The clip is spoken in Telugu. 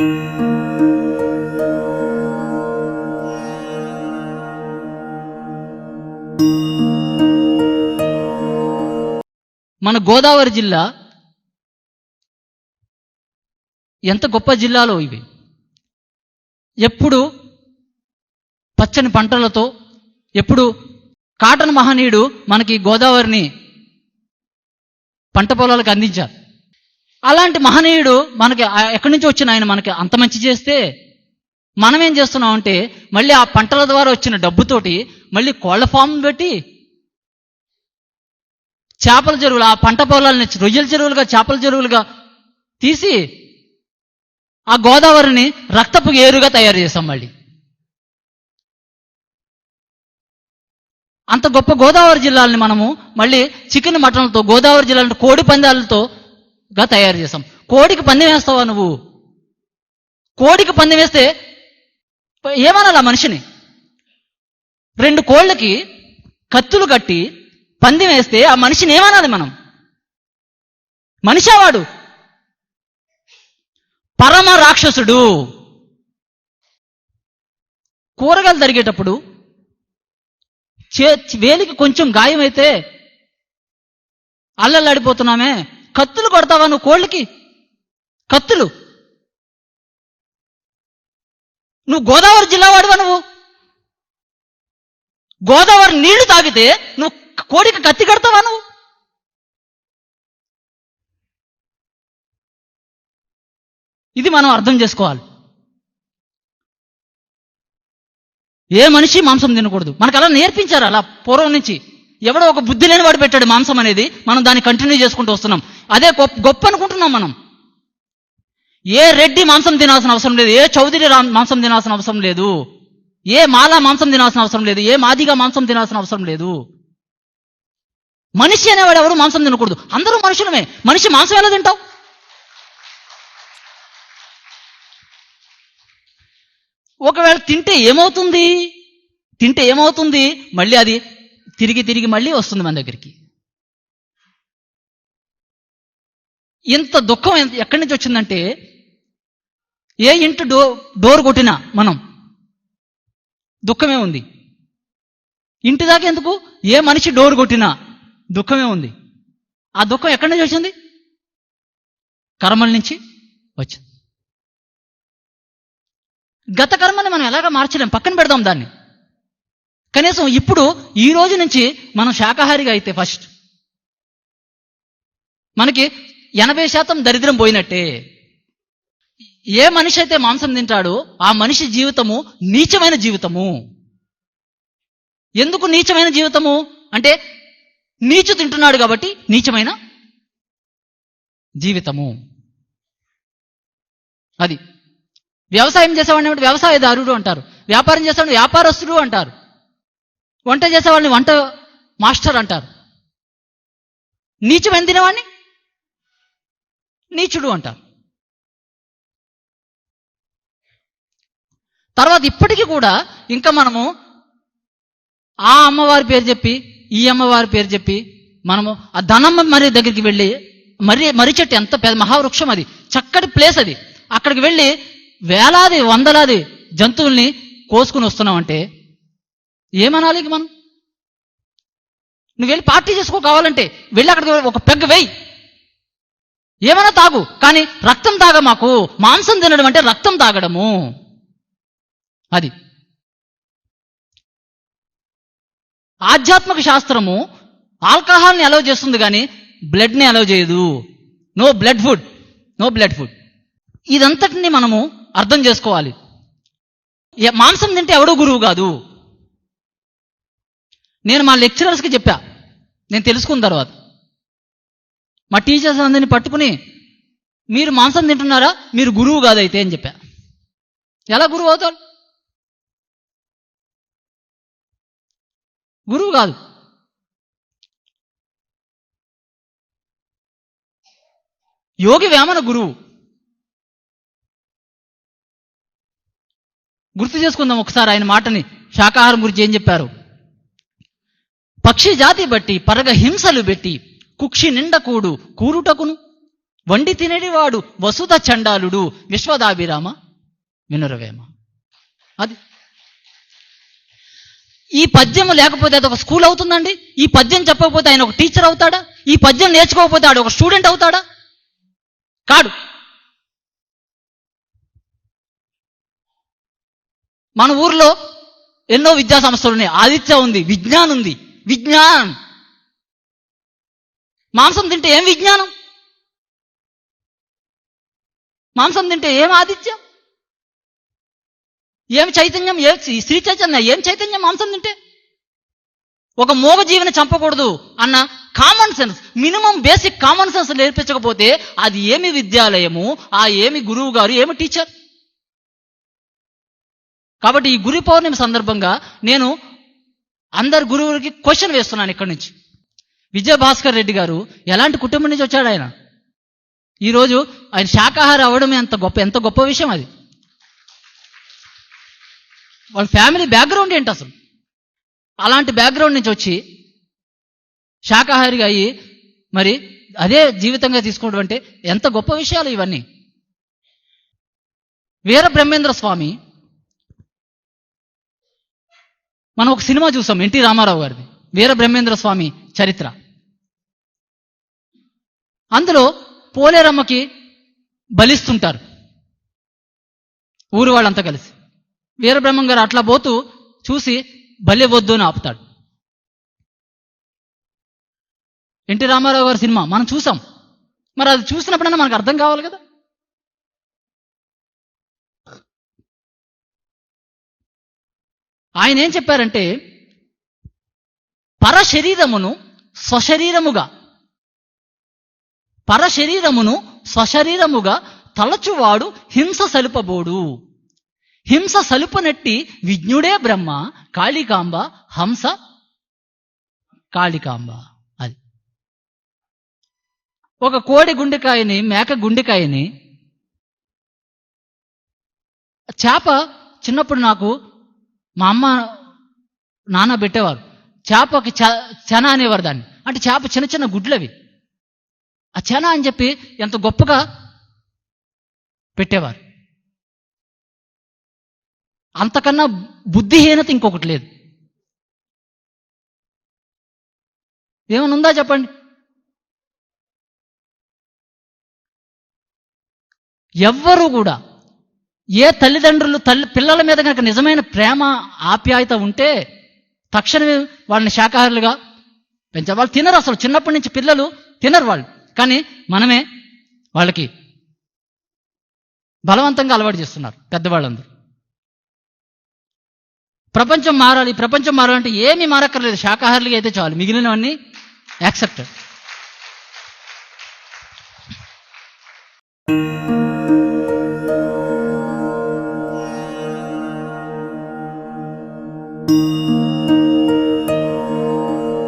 మన గోదావరి జిల్లా ఎంత గొప్ప జిల్లాలో ఇవి? ఎప్పుడు పచ్చని పంటలతో ఎప్పుడు కాటన్ మహనీయుడు మనకి గోదావరిని పంట పొలాలకు అందించారు. అలాంటి మహనీయుడు మనకి ఎక్కడి నుంచి వచ్చిన ఆయన మనకి అంత మంచి చేస్తే మనం ఏం చేస్తున్నాం అంటే మళ్ళీ ఆ పంటల ద్వారా వచ్చిన డబ్బుతోటి మళ్ళీ కోళ్ళ ఫామ్ పెట్టి చేపల చెరువులు ఆ పంట పొలాలని రొయ్యల చెరువులుగా చేపల చెరువులుగా తీసి ఆ గోదావరిని రక్తపు ఏరుగా తయారు చేసాం మళ్ళీ. అంత గొప్ప గోదావరి జిల్లాలని మనము మళ్ళీ చికెన్ మటన్లతో గోదావరి జిల్లాలో కోడి పందాలతో గా తయారు చేసాం కోడికి పందెం వేస్తావా నువ్వు? కోడికి పందెం వేస్తే ఏమనాలి ఆ మనిషిని? రెండు కోళ్ళకి కత్తులు కట్టి పందెం వేస్తే ఆ మనిషిని ఏమనాలి మనం? మనిషావాడు. పరమ రాక్షసుడు. కూరగాయలు తరిగేటప్పుడు చే వేలికి కొంచెం గాయమైతే అల్లల్లాడిపోతున్నామే. కత్తులు కొడతావా నువ్వు కోళ్ళకి? కత్తులు. నువ్వు గోదావరి జిల్లా వాడివా నువ్వు? గోదావరి నీళ్ళు తాగితే నువ్వు కోడికి కత్తి కడతావా నువ్వు? ఇది మనం అర్థం చేసుకోవాలి. ఏ మనిషి మాంసం తినకూడదు. మనకు అలా నేర్పించారు అలా పూర్వం నుంచి. ఎవడో ఒక బుద్ధి లేని వాడు పెట్టాడు మాంసం అనేది. మనం దాన్ని కంటిన్యూ చేసుకుంటూ వస్తున్నాం. అదే గొప్ప గొప్ప అనుకుంటున్నాం మనం. ఏ రెడ్డి మాంసం తినాల్సిన అవసరం లేదు. ఏ చౌదరి మాంసం తినాల్సిన అవసరం లేదు. ఏ మాల మాంసం తినాల్సిన అవసరం లేదు. ఏ మాదిగా మాంసం తినాల్సిన అవసరం లేదు. మనిషి అనేవాడు ఎవరు మాంసం తినకూడదు? అందరూ మనుషులమే. మనిషి మాంసం ఎలా తింటావు? ఒకవేళ తింటే ఏమవుతుంది? తింటే ఏమవుతుంది? మళ్ళీ అది తిరిగి తిరిగి మళ్ళీ వస్తుంది మన దగ్గరికి. ఇంత దుఃఖం ఎక్కడి నుంచి వచ్చిందంటే ఏ ఇంటి డో డోర్ కొట్టినా మనం దుఃఖమే ఉంది. ఇంటి దాకా ఎందుకు? ఏ మనిషి డోర్ కొట్టినా దుఃఖమే ఉంది. ఆ దుఃఖం ఎక్కడి నుంచి వచ్చింది? కర్మల నుంచి వచ్చింది. గత కర్మని మనం ఎలాగ మార్చలేం? పక్కన పెడదాం దాన్ని. కనీసం ఇప్పుడు ఈ రోజు నుంచి మనం శాకాహారిగా అయితే ఫస్ట్ మనకి ఎనభై శాతం దరిద్రం పోయినట్టే. ఏ మనిషి అయితే మాంసం తింటాడో ఆ మనిషి జీవితము నీచమైన జీవితము. ఎందుకు నీచమైన జీవితము? అంటే నీచు తింటున్నాడు కాబట్టి నీచమైన జీవితము. అది. వ్యవసాయం చేసేవాడిని వ్యవసాయదారుడు అంటారు. వ్యాపారం చేసేవాడిని వ్యాపారస్తుడు అంటారు. వంట చేసేవాడిని వంట మాస్టర్ అంటారు. నీచం తినేవాడిని నీచుడు అంటారు. తర్వాత ఇప్పటికీ కూడా ఇంకా మనము ఆ అమ్మవారి పేరు చెప్పి ఈ అమ్మవారి పేరు చెప్పి మనము ఆ ధనమ్మ మరి దగ్గరికి వెళ్ళి మరి మర్రి చెట్టు ఎంత పెద్ద మహావృక్షం అది. చక్కటి ప్లేస్ అది. అక్కడికి వెళ్ళి వేలాది వందలాది జంతువుల్ని కోసుకుని వస్తున్నామంటే ఏమనాలి మనం? నువ్వు వెళ్ళి పార్టీ చేసుకో కావాలంటే వెళ్ళి అక్కడికి ఒక పెగ్గ వేయి. ఏమైనా తాగు కానీ రక్తం తాగ మాకు. మాంసం తినడం అంటే రక్తం తాగడము. అది. ఆధ్యాత్మిక శాస్త్రము ఆల్కహాల్ని అలౌ చేస్తుంది కానీ బ్లడ్ని అలౌ చేయదు. No blood food no blood food ఇదంతటిని మనము అర్థం చేసుకోవాలి. ఏ- మాంసం తింటే ఎవడో గురువు కాదు. నేను మా లెక్చరర్స్కి చెప్పా. నేను తెలుసుకున్న తర్వాత. మా టీచర్స్ అందరిని పట్టుకుని మీరు మాంసం తింటున్నారా? మీరు గురువు కాదైతే అని చెప్పా. ఎలా గురువు అవుతారు గురువు కాదు. యోగి వేమన గురువు. గుర్తు చేసుకుందాం ఒకసారి ఆయన మాటని. శాకాహారం గురించి ఏం చెప్పారు? పక్షి జాతి బట్టి పరగ హింసలు పెట్టి కుక్షి నిండ కూడు కూరుటకును. వండి తినేడివాడు వసుధ చండాలుడు విశ్వదాభిరామ వినురవేమ. అది. ఈ పద్యం లేకపోతే అది ఒక స్కూల్ అవుతుందండి? ఈ పద్యం చెప్పకపోతే ఆయన ఒక టీచర్ అవుతాడా? ఈ పద్యం నేర్చుకోకపోతే ఆడు ఒక స్టూడెంట్ అవుతాడా? కాడు. మన ఊర్లో ఎన్నో విద్యా సంస్థలు ఉన్నాయి. ఆదిత్య ఉంది విజ్ఞాన్ ఉంది. విజ్ఞానం. మాంసం తింటే ఏం విజ్ఞానం? మాంసం తింటే ఏం ఆదిత్యం ఏం చైతన్యం? ఏ శ్రీ చైతన్య ఏం చైతన్యం మాంసం తింటే? ఒక మూగ జీవిని చంపకూడదు అన్న common sense minimum basic common sense నేర్పించకపోతే అది ఏమి విద్యాలయము ఆ ఏమి గురువు గారు ఏమి టీచర్ కాబట్టి ఈ గురి పౌర్ణమి సందర్భంగా నేను అందరు గురువులకి క్వశ్చన్ వేస్తున్నాను ఇక్కడి నుంచి. విజయభాస్కర్ రెడ్డి గారు ఎలాంటి కుటుంబం నుంచి వచ్చాడు ఆయన? ఈరోజు ఆయన శాకాహారి అవ్వడం ఎంత గొప్ప ఎంత గొప్ప విషయం అది. వాళ్ళ ఫ్యామిలీ బ్యాక్గ్రౌండ్ ఏంటి అసలు? అలాంటి బ్యాక్గ్రౌండ్ నుంచి వచ్చి శాకాహారిగా అయ్యి మరి అదే జీవితంగా తీసుకోవడం అంటే ఎంత గొప్ప విషయాలు ఇవన్నీ. వీర బ్రహ్మేంద్ర స్వామి మనం ఒక సినిమా చూసాం ఎన్టీ రామారావు గారిది వీర బ్రహ్మేంద్ర స్వామి చరిత్ర. అందులో పోలేరమ్మకి బలిస్తుంటారు ఊరు వాళ్ళంతా కలిసి. వీరబ్రహ్మం గారు అట్లా పోతూ చూసి బలి వద్దు అని ఆపుతాడు. ఎన్టీ రామారావు గారి సినిమా మనం చూసాం. మరి అది చూసినప్పుడైనా మనకు అర్థం కావాలి కదా. ఆయన ఏం చెప్పారంటే పరశరీరమును స్వశరీరముగా పరశరీరమును స్వశరీరముగా తలచువాడు హింస సలుపబోడు. హింస సలుపనట్టి విజ్ఞుడే బ్రహ్మ కాళికాంబ హంస కాళికాంబ అది. ఒక కోడి గుండెకాయని మేక గుండెకాయని చేప చిన్నప్పుడు నాకు మా అమ్మ నాన్న పెట్టేవారు. చేపకి చ- చెన అనేవారు దాన్ని. అంటే చేప చిన్న చిన్న గుడ్లవి. ఆ చెన అని చెప్పి ఎంత గొప్పగా పెట్టేవారు. అంతకన్నా బుద్ధిహీనత ఇంకొకటి లేదు. ఏమైనా ఉందా చెప్పండి? ఎవ్వరూ కూడా ఏ తల్లిదండ్రులు తల్లి పిల్లల మీద కనుక నిజమైన ప్రేమ ఆప్యాయత ఉంటే తక్షణమే వాళ్ళని శాకాహారులుగా పెంచే వాళ్ళు తినరు అసలు. చిన్నప్పటి నుంచి పిల్లలు తినరు వాళ్ళు. కానీ మనమే వాళ్ళకి బలవంతంగా అలవాటు చేస్తున్నారు పెద్దవాళ్ళందరూ. ప్రపంచం మారాలి. ప్రపంచం మారాలంటే ఏమీ మారక్కర్లేదు. శాకాహారులుగా అయితే చాలు. మిగిలినవన్నీ యాక్సెప్టెడ్.